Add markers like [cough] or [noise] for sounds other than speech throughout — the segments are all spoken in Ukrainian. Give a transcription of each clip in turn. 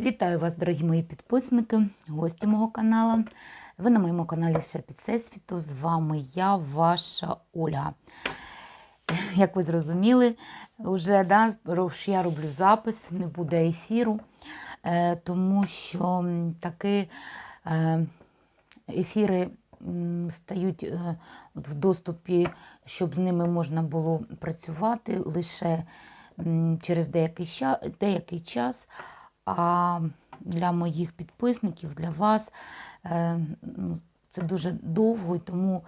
Вітаю вас, дорогі мої підписники, гості мого каналу. Ви на моєму каналі ще під Всесвіту. З вами я, ваша Оля. Як ви зрозуміли, вже да, я роблю запис, не буде ефіру, е, тому що таки е, ефіри стають е, в доступі, щоб з ними можна було працювати лише через деякий час. А для моїх підписників, для вас е, ну, це дуже довго, і тому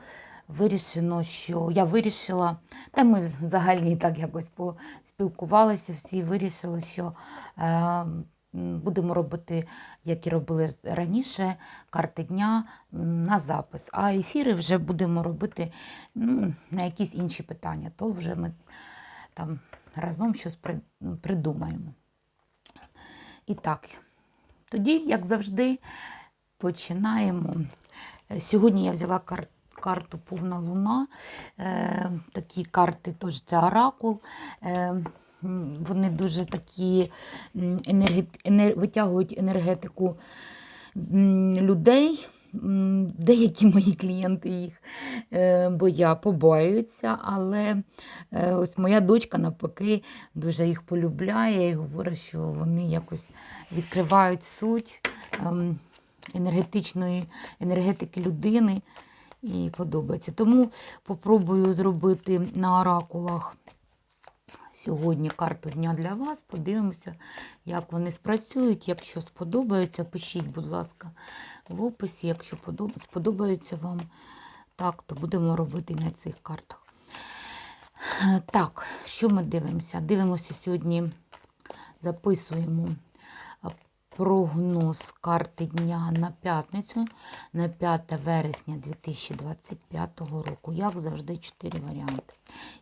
вирішено, що я вирішила, та ми взагалі так якось поспілкувалися, всі вирішили, що е, будемо робити, як і робили раніше, карти дня на запис. А ефіри вже будемо робити ну, на якісь інші питання. То вже ми там разом щось придумаємо. І так, тоді, як завжди, починаємо. Е, Сьогодні я взяла кар- карту Повна Луна. Е, такі карти теж це оракул. Е, вони дуже такі енергет, енер- витягують енергетику людей. Деякі мої клієнти їх е, боя побоюються, але е, ось моя дочка навпаки дуже їх полюбляє і говорить, що вони якось відкривають суть ем, енергетичної енергетики людини і подобається. Тому попробую зробити на оракулах сьогодні карту дня для вас. Подивимося, як вони спрацюють. Якщо сподобаються, пишіть, будь ласка, в описі. Якщо сподобається вам так, то будемо робити на цих картах. Так, що ми дивимося? Дивимося сьогодні, записуємо прогноз карти дня на п'ятницю, на 5 вересня 2025 року. Як завжди, 4 варіанти.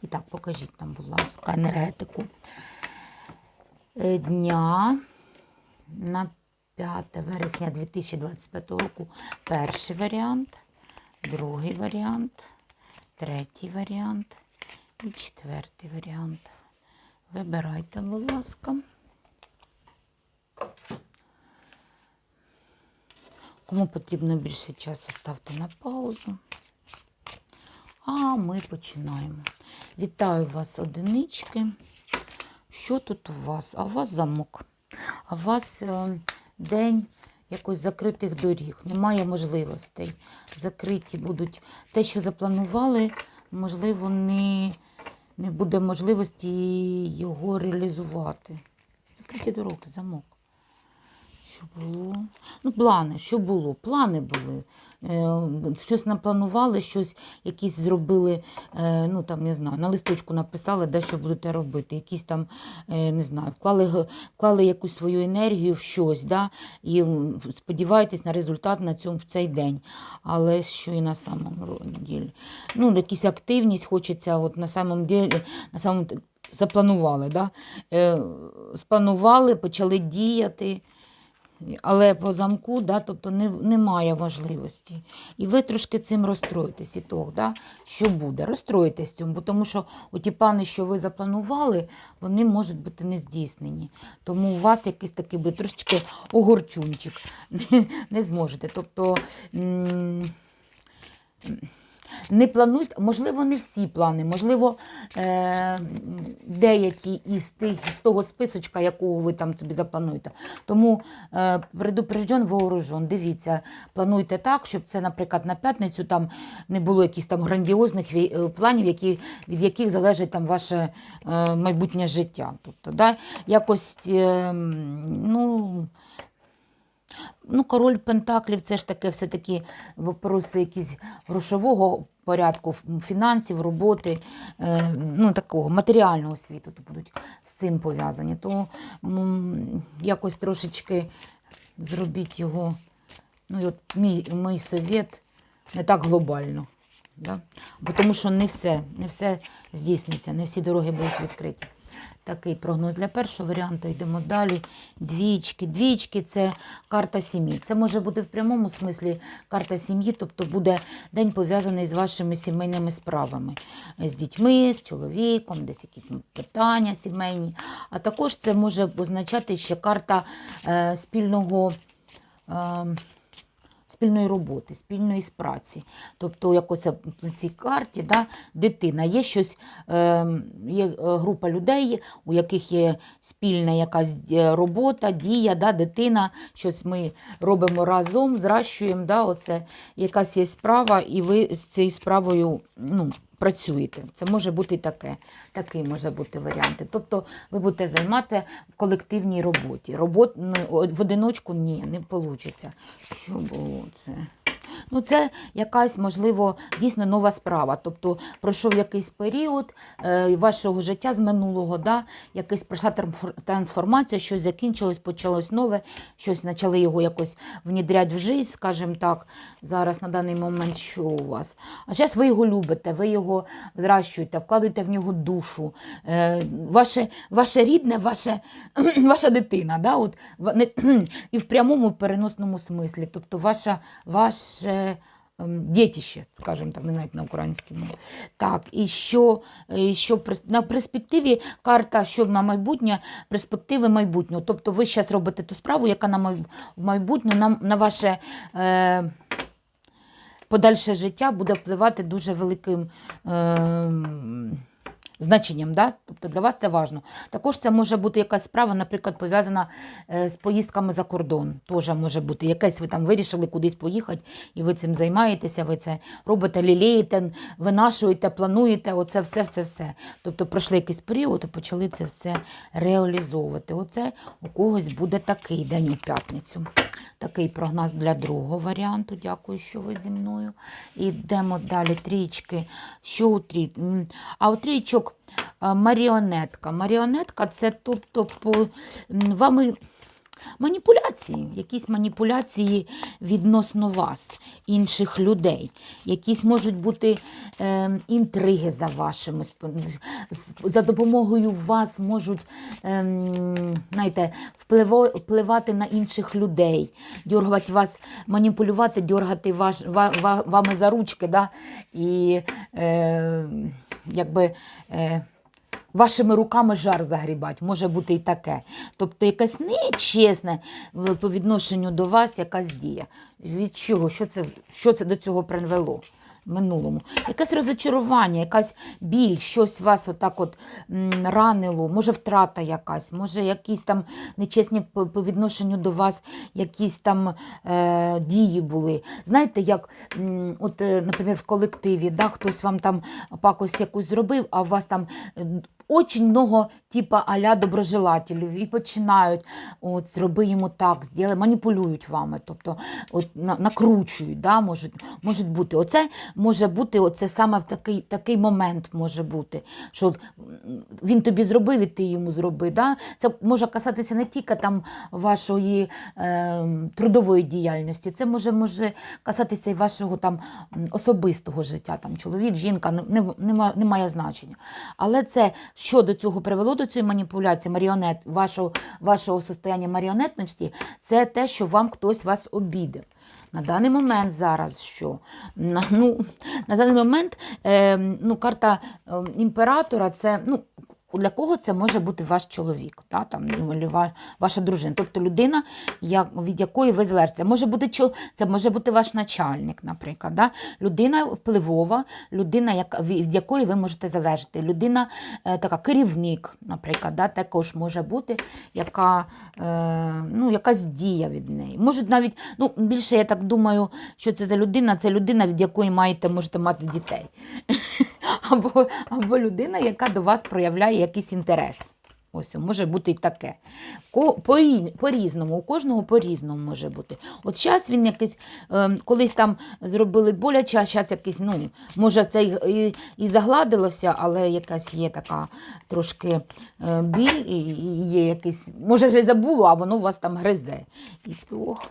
І так, покажіть нам, будь ласка, енергетику е, дня на 5 вересня 2025 року. Перший варіант, другий варіант, третій варіант і четвертий варіант. Вибирайте, будь ласка. Кому потрібно більше часу, ставте на паузу. А ми починаємо. Вітаю вас, одинички. Що тут у вас? А у вас замок. А у вас е, день якось закритих доріг. Немає можливостей. Закриті будуть. Те, що запланували, можливо, не, не буде можливості його реалізувати. Закриті дороги, замок. Що було? Ну, плани, що було? Плани були. Е, щось напланували, щось якісь зробили, е, ну там не знаю, на листочку написали, де що будете робити. Якісь там, е, не знаю, вклали, вклали якусь свою енергію в щось, да, і сподіваєтесь на результат на цьому в цей день. Але що і на самому ділі. Ну, якісь активність хочеться, от на самому ділі, на самому запланували, да? спланували, почали діяти. Але по замку, да, тобто не, немає можливості. І ви трошки цим розстроїтесь, і того, да, що буде. Розстроїтесь цим, бо тому що ті плани, що ви запланували, вони можуть бути не здійснені. Тому у вас якийсь такий буде трошечки огорчунчик. [laughs] Не, не зможете. Тобто. м, не плануйте, можливо, не всі плани, можливо, е, деякі із тих з того списочка, якого ви там собі заплануєте. Тому е, предупрежден, вооружен. Дивіться, плануйте так, щоб це, наприклад, на п'ятницю там не було якихось там грандіозних е, планів, які, від яких залежить там ваше е, майбутнє життя. Тобто, да, якось, е, ну. Ну, король Пентаклів це ж таке все-таки вопроси якісь грошового порядку, фінансів, роботи, е, ну, такого матеріального світу то будуть з цим пов'язані. То якось трошечки зробіть його, ну, і от мій, мій совет не так глобально. Да? Бо тому що не все, не все здійсниться, не всі дороги будуть відкриті. Такий прогноз для першого варіанту. Йдемо далі. Двічки. Двічки це карта сім'ї. Це може бути в прямому смислі карта сім'ї, тобто буде день пов'язаний з вашими сімейними справами, з дітьми, з чоловіком, десь якісь питання сімейні. А також це може означати ще карта е, спільного. Е, спільної роботи, спільної праці. Тобто, якось на цій карті, да, дитина, є щось, е, є е, група людей, у яких є спільна якась е, робота, дія, да, дитина, щось ми робимо разом, зращуємо, да, оце. Якась є справа, і ви з цією справою ну, працюєте. Це може бути і таке. Такий може бути варіант. Тобто ви будете займати в колективній роботі. Робот, в одиночку ні, не вийде. Що було це? Ну, це якась, можливо, дійсно нова справа. Тобто пройшов якийсь період е, вашого життя з минулого, да? якась пройшла трансформація, щось закінчилось, почалось нове, щось почали його якось внідряти в життя, скажімо так, зараз на даний момент, що у вас. А зараз ви його любите, ви його зращуєте, вкладуєте в нього душу. Е, ваше, ваше рідне, ваше, [clears throat] ваша дитина. Да? От, [clears throat] і в прямому, в переносному смислі. Тобто ваша, ваше ем, дітище, скажімо так, не як на українській мові. Так, і що, що на перспективі карта, що на майбутнє, перспективи майбутнього. Тобто ви зараз робите ту справу, яка на майбутнє, на, на ваше. Е, подальше життя буде впливати дуже великим е, значенням. Да? Тобто для вас це важливо. Також це може бути якась справа, наприклад, пов'язана е, з поїздками за кордон. Теж може бути якесь ви там вирішили кудись поїхати, і ви цим займаєтеся, ви це робите, лілієте, винашуєте, плануєте, оце все-все-все. Тобто пройшли якийсь період і почали це все реалізовувати. Оце у когось буде такий день у п'ятницю. Такий прогноз для другого варіанту. Дякую, що ви зі мною. І йдемо далі. Трічки. Що у трі... А у трічок а, маріонетка. Маріонетка це тобто по вами. Маніпуляції, якісь маніпуляції відносно вас, інших людей. Якісь можуть бути е, інтриги за вашими за допомогою вас можуть ем, знаєте, впливати на інших людей, дергати вас, маніпулювати, дергати ваш, ва, ва- вами за ручки, да? і е, якби. Е, Вашими руками жар загрібати, може бути і таке. Тобто якась нечесна по відношенню до вас якась дія. Від чого? Що це, що це до цього привело? Минулому. Якесь розочарування, якась біль, щось вас отак от ранило, може втрата якась, може якісь там нечесні по, по відношенню до вас якісь там е, дії були. Знаєте, як, от, е, наприклад, в колективі, да, хтось вам там пакость якусь зробив, а у вас там е, очень много типа аля доброжелателів і починають от зроби йому так, зробили, маніпулюють вами, тобто от на, накручують, да, можуть, можуть бути. Оце може бути, оце саме в такий, такий момент може бути, що він тобі зробив, і ти йому зроби. Да? Це може касатися не тільки там вашої е, трудової діяльності, це може, може касатися і вашого там особистого життя, там чоловік, жінка, не, не, нема- не значення. Але це що до цього привело до цієї маніпуляції, маріонет, вашого, вашого состояння маріонетності, це те, що вам хтось вас обідав. На даний момент зараз що? На, ну, на даний момент е, ну, карта е, імператора це. Ну, для кого це може бути ваш чоловік, та, там, ваша дружина, тобто людина, від якої ви залежите. Може бути, це може бути ваш начальник, наприклад. Да? Людина впливова, людина, від якої ви можете залежати. Людина е, така керівник, наприклад, да? також може бути, яка, е, ну, якась дія від неї. Може навіть, ну, більше я так думаю, що це за людина, це людина, від якої маєте, можете мати дітей. [laughs] Або, або людина, яка до вас проявляє якийсь інтерес. Ось може бути і таке. По- По-різному, у кожного по-різному може бути. От зараз він якийсь, е, колись там зробили боляче, а зараз якийсь, ну, може, це і, і, і загладилося, але якась є така трошки е, біль, і, і є якийсь, може вже забуло, а воно у вас там гризе. І ох,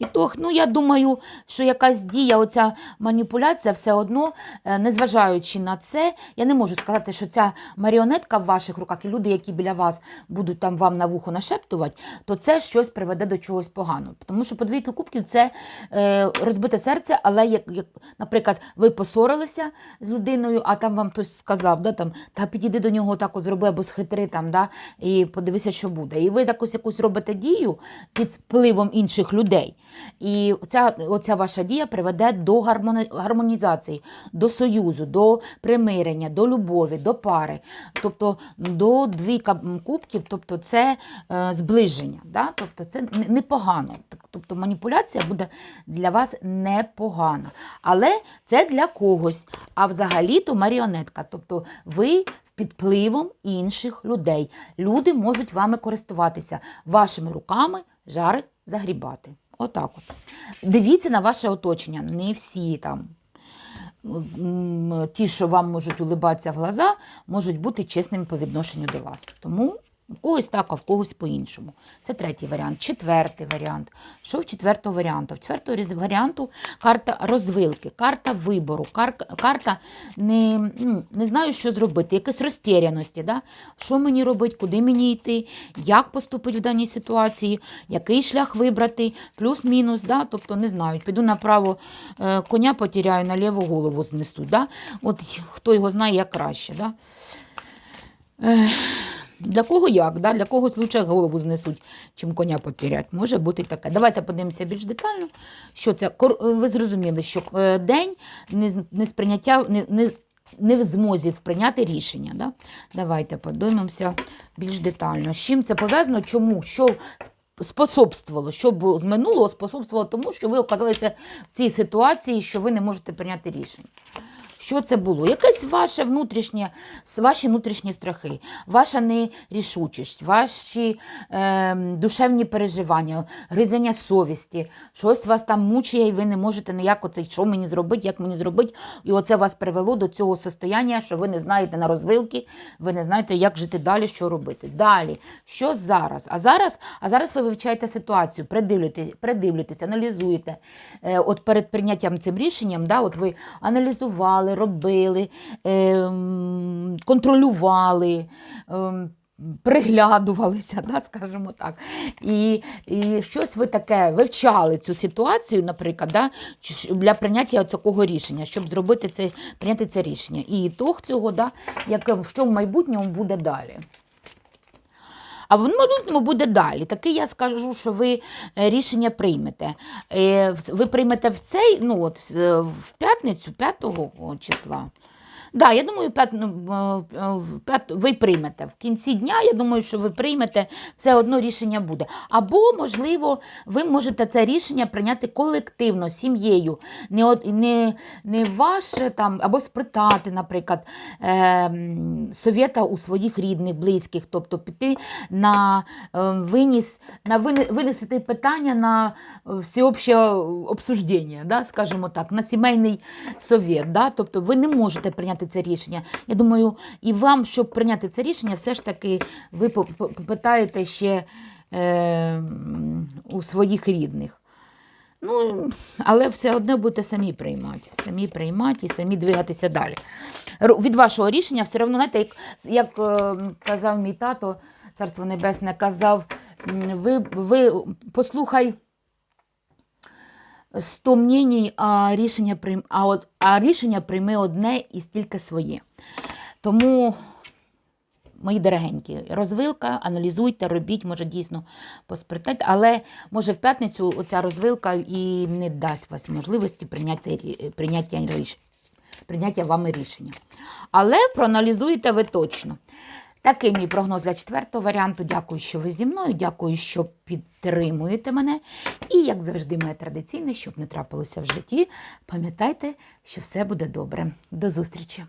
І то, ну, я думаю, що якась дія, оця маніпуляція все одно, е, незважаючи на це, я не можу сказати, що ця маріонетка в ваших руках і люди, які біля вас будуть там вам на вухо нашептувати, то це щось приведе до чогось поганого. Тому що подвійки кубків це е, розбите серце, але як, як, наприклад, ви посорилися з людиною, а там вам хтось сказав, да, там, та підійди до нього так от зроби або схитри там, да, і подивися, що буде. І ви також якусь робите дію під впливом інших людей. І ця, оця ваша дія приведе до гармонізації, до союзу, до примирення, до любові, до пари, тобто до двійка кубків, тобто це е, зближення. Да? Тобто це непогано. Тобто маніпуляція буде для вас непогана. Але це для когось. А взагалі-то маріонетка. Тобто ви під впливом інших людей. Люди можуть вами користуватися вашими руками, жари загрібати. Отак от. Дивіться на ваше оточення. Не всі там. Ті, що вам можуть улибатися в глаза, можуть бути чесними по відношенню до вас. Тому у когось так, а в когось по-іншому. Це третій варіант. Четвертий варіант. Що в четвертого варіанту? В четвертого варіанту карта розвилки, карта вибору, кар- карта не, ну, не знаю, що зробити, якась розтеряності. Да? Що мені робити, куди мені йти, як поступити в даній ситуації, який шлях вибрати, плюс-мінус. Да? Тобто не знаю, піду направо е, коня потеряю, наліво голову знесу. Да? От хто його знає, як краще. Да? Для кого як? Да? Для когось лучше голову знесуть, чим коня потерять. Може бути таке. Давайте подивимося більш детально. Що це? Ви зрозуміли, що е, день не, сприйняття, не, не в змозі прийняти рішення. Да? Давайте подивимося більш детально. З чим це пов'язано? Чому? Що способствувало, що з минулого способствувало тому, що ви оказалися в цій ситуації, що ви не можете прийняти рішення. Що це було? Якесь ваше внутрішнє, ваші внутрішні страхи, ваша нерішучість, ваші е, душевні переживання, гризення совісті, щось вас там мучає, і ви не можете ніяк оце, що мені зробити, як мені зробити. І оце вас привело до цього состояння, що ви не знаєте на розвилки, ви не знаєте, як жити далі, що робити. Далі, що зараз? А зараз, а зараз ви вивчаєте ситуацію, придивлюєте, придивлюєтесь, аналізуєте. Е, от перед прийняттям цим рішенням, да, от ви аналізували, робили, е, контролювали. ем, Приглядувалися, [laughs] да, скажімо так. І, і щось ви таке вивчали цю ситуацію, наприклад, да, для прийняття такого рішення, щоб зробити це, прийняти це рішення. І ітог цього, да, як, що в майбутньому буде далі. А в майбутньому буде далі. Таки я скажу, що ви е, рішення приймете. Е, Ви приймете в цей, ну от е, в п'ятницю, 5 числа. Да, я думаю, п'ят, ну, е, е, п'ят- ви приймете. В кінці дня, я думаю, що ви приймете, все одно рішення буде. Або, можливо, ви можете це рішення прийняти колективно, сім'єю. Не, не, не ваше там, або спитати, наприклад, е, совєта у своїх рідних, близьких, тобто піти на е, виніс, на винесити питання на всеобще обсуждення, да, скажімо так, на сімейний совет. Да? Тобто ви не можете прийняти це рішення. Я думаю, і вам, щоб прийняти це рішення, все ж таки ви по- по- попитаєте ще е, у своїх рідних. Ну, але все одно будете самі приймати, самі приймати і самі двигатися далі. Від вашого рішення все одно, знаєте, як, як е, казав мій тато, царство небесне, казав, ви, ви послухай 100 мнень, а рішення, прийм, а, от, а рішення прийми одне і стільки своє. Тому Мої дорогенькі, розвилка, аналізуйте, робіть, може дійсно поспритайте, але може в п'ятницю оця розвилка і не дасть вас можливості прийняти, прийняття, ріш- прийняття вами рішення. Але проаналізуєте ви точно. Такий мій прогноз для четвертого варіанту. Дякую, що ви зі мною. Дякую, що підтримуєте мене. І, як завжди, моє традиційне, щоб не трапилося в житті, пам'ятайте, що все буде добре. До зустрічі!